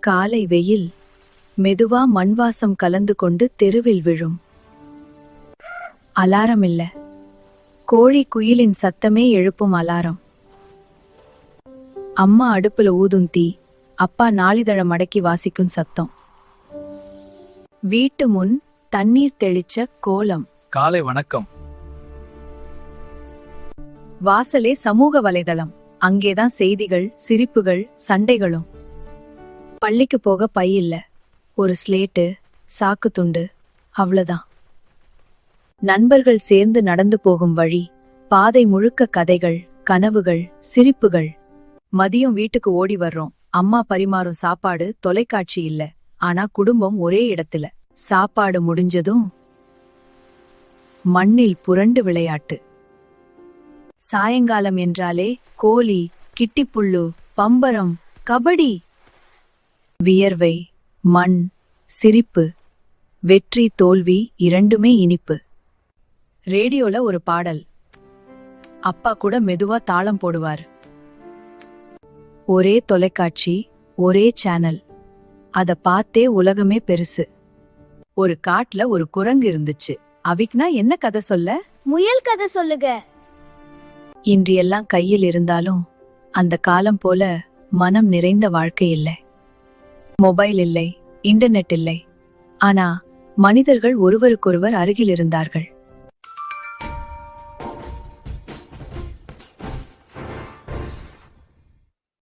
காலை வெயில் மெதுவா மண்வாசம் கலந்து கொண்டு தெருவில் விழும். அலாரம் இல்ல. கோழி குயிலின் சத்தமே எழுப்பும் அலாரம். அம்மா அடுப்புல ஊதும் தீ அப்பா நாளிதழ மடக்கி வாசிக்கும் சத்தம். வீட்டு முன் தண்ணீர் தெளிச்ச கோலம். காலை வணக்கம். வாசலே சமூக வலைதளம். அங்கேதான் செய்திகள் சிரிப்புகள் சண்டைகளும். பள்ளிக்கு போக பை இல்ல. ஒரு ஸ்லேட்டு சாக்கு துண்டு அவ்வளவுதான் நண்பர்கள் சேர்ந்து நடந்து போகும் வழி பாதை முழுக்க கதைகள் கனவுகள் சிரிப்புகள். மதியம் வீட்டுக்கு ஓடி வர்றோம். அம்மா பரிமாறும் சாப்பாடு தொலைக்காட்சி இல்ல. ஆனா குடும்பம் ஒரே இடத்துல. சாப்பாடு முடிஞ்சதும் மண்ணில் புரண்டு விளையாட்டு. சாயங்காலம் என்றாலே கோலி கிட்டிப்புள்ளு பம்பரம் கபடி. வியர்வை மண் சிரிப்பு வெற்றி தோல்வி இரண்டுமே இனிப்பு. ரேடியோல ஒரு பாடல். அப்பா கூட மெதுவா தாளம் போடுவார். ஒரே தொலைக்காட்சி ஒரே சேனல். அத பார்த்தே உலகமே பெருசு. ஒரு காட்டுல ஒரு குரங்கு இருந்துச்சு. அவிக்னா என்ன கதை சொல்ல? முயல் கதை சொல்லுங்க. இன்று எல்லாம் கையில் இருந்தாலும் அந்த காலம் போல மனம் நிறைந்த வாழ்க்கை இல்லை. மொபைல் இல்லை இன்டர்நெட் இல்லை. ஆனா மனிதர்கள் ஒருவருக்கொருவர் அருகில் இருந்தார்கள்.